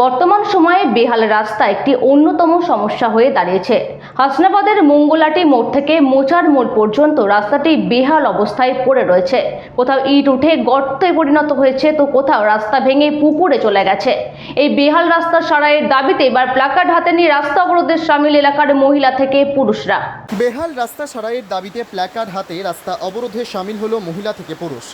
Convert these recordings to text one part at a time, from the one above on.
বর্তমান সময়ে বেহাল রাস্তা একটি অন্যতম সমস্যা হয়ে দাঁড়িয়েছে। হাসনাবাদের মঙ্গলাটি মোড় থেকে মোচার মোড় পর্যন্ত রাস্তাটি বেহাল অবস্থায় পড়ে রয়েছে। কোথাও ইট উঠে গর্তে পরিণত হয়েছে তো কোথাও রাস্তা ভেঙে পুকুরে চলে গেছে। এই বেহাল রাস্তা সারাইয়ের দাবিতে এবার প্লাকার্ড হাতে নিয়ে রাস্তা অবরোধের সামিল এলাকার মহিলা থেকে পুরুষরা। বেহাল রাস্তা সারাইয়ের দাবিতে প্ল্যাকার্ড হাতে রাস্তা অবরোধে সামিল হলো মহিলা থেকে পুরুষ।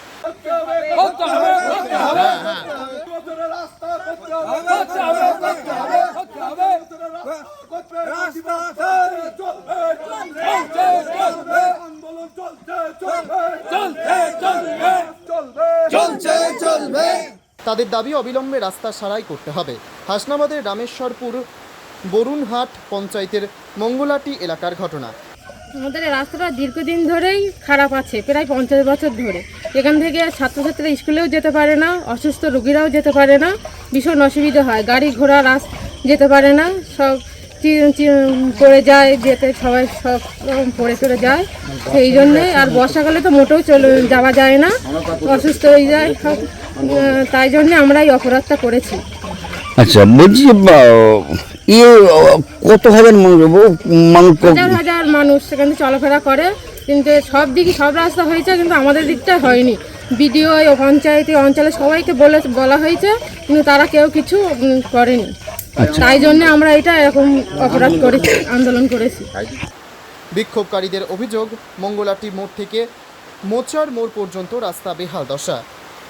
আন্দোলন চলছে চলবে। চলবে। চলছে চলবে। তাদের দাবি অবিলম্বে রাস্তা সারাই করতে হবে। হাসনাবাদের রামেশ্বরপুর বরুণহাট পঞ্চায়েতের মঙ্গলাটি এলাকার ঘটনা। আমাদের রাস্তাটা দীর্ঘদিন ধরেই খারাপ আছে, প্রায় পঞ্চাশ বছর ধরে। এখান থেকে ছাত্রছাত্রীরা স্কুলেও যেতে পারে না, অসুস্থ রোগীরাও যেতে পারে না, ভীষণ অসুবিধা হয়। গাড়ি ঘোড়া রাস যেতে পারে না, সব পড়ে যায়, যেতে সবাই সব পড়ে চলে যায়। সেই জন্যে আর বর্ষাকালে তো মোটেও চলে যাওয়া যায় না, অসুস্থ হয়ে যায় সব। তাই জন্যে আমরা এই অপরাধটা করেছি। আচ্ছা বলছি ইয়ে কত হাজার মানুষ মানুষ হাজার হাজার মানুষ সেখানে চলাফেরা করে কিন্তু সব দিকে সব রাস্তা হয়েছে কিন্তু আমাদের দিকটা হয়নি। বিডিও ও পঞ্চায়েতে অঞ্চলে সবাইকে বলে বলা হয়েছে কিন্তু তারা কেউ কিছু করেনি। তাই জন্য আমরা এটা এরকম অপরাধ করেছি আন্দোলন করেছি। বিক্ষোভকারীদের অভিযোগ মঙ্গলাটি মোড় থেকে মোচার মোড় পর্যন্ত রাস্তা বেহাল দশা।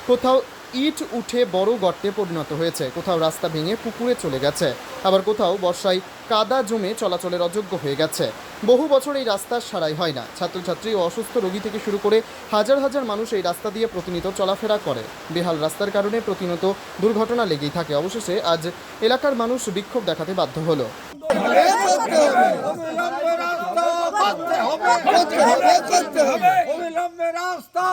কোথাও ইট উঠে বড় গর্তে পরিণত হয়েছে। কোথাও রাস্তা ভেঙে পুকুরে চলে গেছে। আবার কোথাও বর্ষায় কাদা জমে চলাচলের অযোগ্য হয়ে গেছে। বহু বছর এই রাস্তা সারাই হয় না। ছাত্রছাত্রী ও অসুস্থ রোগী থেকে শুরু করে হাজার হাজার মানুষ এই রাস্তা দিয়ে প্রতিনিয়ত চলাফেরা করে। বেহাল রাস্তার কারণে প্রতিনিয়ত দুর্ঘটনা লেগেই থাকে। অবশেষে আজ এলাকার মানুষ বিক্ষোভ দেখাতে বাধ্য হলো। করতে হবে। করতে হবে। বছরের রাস্তা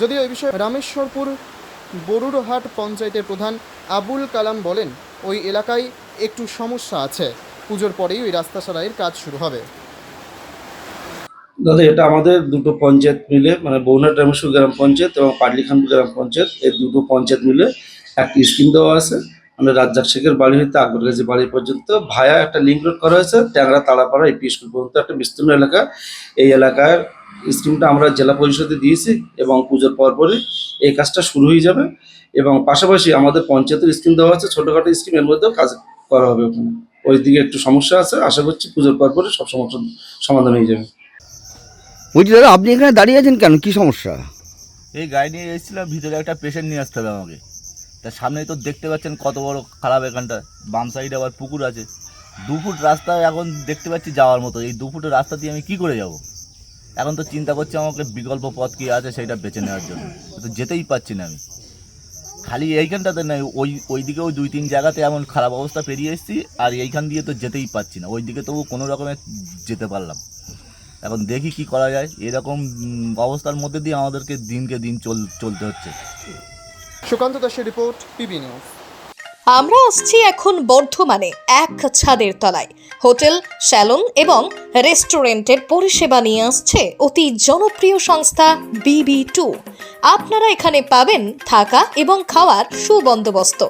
যদিও এই বিষয়ে রামেশ্বরপুর বরুড়হাট পঞ্চায়েতের প্রধান আবুল কালাম বলেন ওই এলাকায় একটু সমস্যা আছে পুজোর পরেই ওই রাস্তা সারাইয়ের কাজ শুরু হবে দাদা, এটা আমাদের দুটো পঞ্চায়েত মিলে মানে বৌনাট রামেশ্বর গ্রাম পঞ্চায়েত এবং পাটলিখানপুর গ্রাম পঞ্চায়েত, এই দুটো পঞ্চায়েত মিলে একটি স্কিম দেওয়া আছে। মানে রাজ্জাক শেখের বাড়ি হইতে আকবরগাছি বাড়ি পর্যন্ত ভায়া একটা লিঙ্ক রোড করা হয়েছে, ট্যাংরা তালাপাড়া এপি স্কুল পর্যন্ত একটা বিস্তীর্ণ এলাকা। এই এলাকার স্কিমটা আমরা জেলা পরিষদে দিয়েছি এবং পুজোর পরপরই এই কাজটা শুরু হয়ে যাবে এবং পাশাপাশি আমাদের পঞ্চায়েতের স্কিম দেওয়া আছে, ছোটোখাটো স্কিম এর মধ্যেও কাজ করা হবে ওখানে। ওই দিকে একটু সমস্যা আছে, আশা করছি পুজোর পরপরই সব সমস্যা সমাধান হয়ে যাবে। বলছি, দাদা, আপনি এখানে দাঁড়িয়ে আছেন কেন? কি সমস্যা? এই গাড়ি নিয়ে এসেছিলাম, ভিতরে একটা পেশেন্ট নিয়ে আসতে হবে আমাকে। তার সামনেই তো দেখতে পাচ্ছেন কত বড় খারাপ এখানটা। বাম সাইডে আবার পুকুর আছে। দু ফুট রাস্তা এখন দেখতে পাচ্ছি যাওয়ার মতো। এই দু ফুটের রাস্তা দিয়ে আমি কি করে যাব? এখন তো চিন্তা করছি আমাকে বিকল্প পথ কী আছে সেটা বেছে নেওয়ার জন্য। তো যেতেই পাচ্ছি না আমি। খালি এইখানটাতে নয়, ওই ওই দিকেও দুই তিন জায়গাতে এমন খারাপ অবস্থা পেরিয়ে এসেছি, আর এইখান দিয়ে তো যেতেই পাচ্ছি না। ওই দিকে তবু কোনো রকমে যেতে পারলাম। এখন দেখি কি করা যায়। এরকম অবস্থার মধ্যে দিয়ে আমাদেরকে দিনকে দিন চল চলতে হচ্ছে। সুকান্ত দাসের রিপোর্ট পিবি নিউজ। আমরা আসছি এখন বর্ধমানে এক ছাদের তলায়। হোটেল স্যালন এবং রেস্টুরেন্টের পরিষেবা নিয়ে আসছে অতি জনপ্রিয় সংস্থা বিবি টু। আপনারা এখানে পাবেন থাকা এবং খাওয়ার সুবন্দোবস্ত।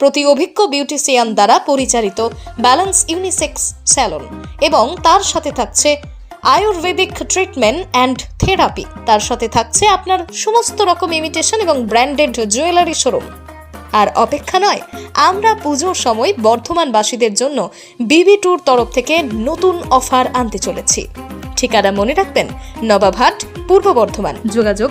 প্রতি অভিজ্ঞ বিউটিশিয়ান দ্বারা পরিচালিত ব্যালেন্স ইউনিসেক্স স্যালন এবং তার সাথে থাকছে আয়ুর্বেদিক ট্রিটমেন্ট অ্যান্ড থেরাপি তার সাথে থাকছে আপনার সমস্ত রকম ইমিটেশন এবং ব্র্যান্ডেড জুয়েলারি শোরুম আর অপেক্ষা নয়, আমরা পুজোর সময় বর্ধমানবাসীদের জন্য বিবি ট্যুর তরফ থেকে নতুন অফার আনতে চলেছি। ঠিকানা মনে রাখবেন নবাবহাট পূর্ব বর্ধমান। যোগাযোগ